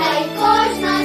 хай кожна